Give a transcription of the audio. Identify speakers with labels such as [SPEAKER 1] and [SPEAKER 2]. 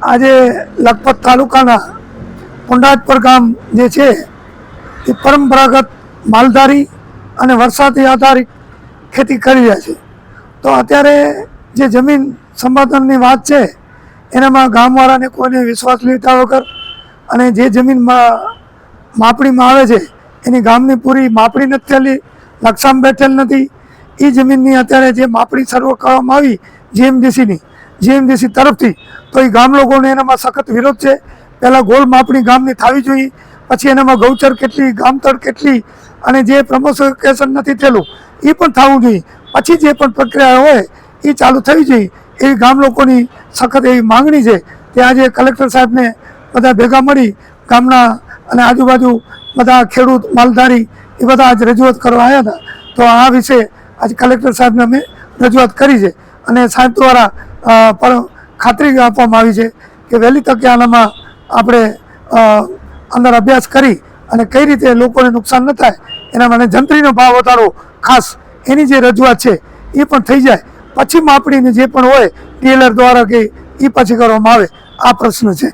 [SPEAKER 1] આજે લખપત તાલુકાના પુંડાજપર ગામ જે છે, એ પરંપરાગત માલધારી અને વરસાદી આધારિત ખેતી કરી રહ્યા છે. તો અત્યારે જે જમીન સંપાદનની વાત છે, એનામાં ગામવાળાને કોઈને વિશ્વાસ લીધા વગર અને જે જમીનમાં માપણીમાં આવે છે, એની ગામની પૂરી માપણી નથી થયેલી લક્ષામ બેઠેલ નથી. એ જમીનની અત્યારે જે માપણી શરૂ કરવામાં આવી, જીએમડીસીની જીએમડીસી તરફથી. તો એ ગામ લોકોને એનામાં સખત વિરોધ છે. પહેલાં ગોળ માપણી ગામની થવી જોઈએ. પછી એનામાં ગૌચર કેટલી, ગામતળ કેટલી અને જે પ્રમોશન નથી થયેલું એ પણ થવું જોઈએ. પછી જે પણ પ્રક્રિયા હોય એ ચાલુ થવી જોઈએ. એવી ગામ લોકોની સખત એવી માંગણી છે તે આજે કલેક્ટર સાહેબને બધા ભેગા મળી ગામના અને આજુબાજુ બધા ખેડૂત, માલધારી એ બધા આજ રજૂઆત કરવા આવ્યા હતા. તો આ વિશે આજ કલેક્ટર સાહેબને અમે રજૂઆત કરી છે. અને સાહેબ દ્વારા પણ ખાતરી આપવામાં આવી છે કે વહેલી તકે આનામાં આપણે અંદર અભ્યાસ કરી અને કઈ રીતે લોકોને નુકસાન ન થાય એના માટે જંત્રીનો ભાવ વધારો ખાસ એની જે રજૂઆત છે એ પણ થઈ જાય. પછી માપણીને જે પણ હોય, ટેલર દ્વારા કે એ પછી કરવામાં આવે, આ પ્રશ્ન છે.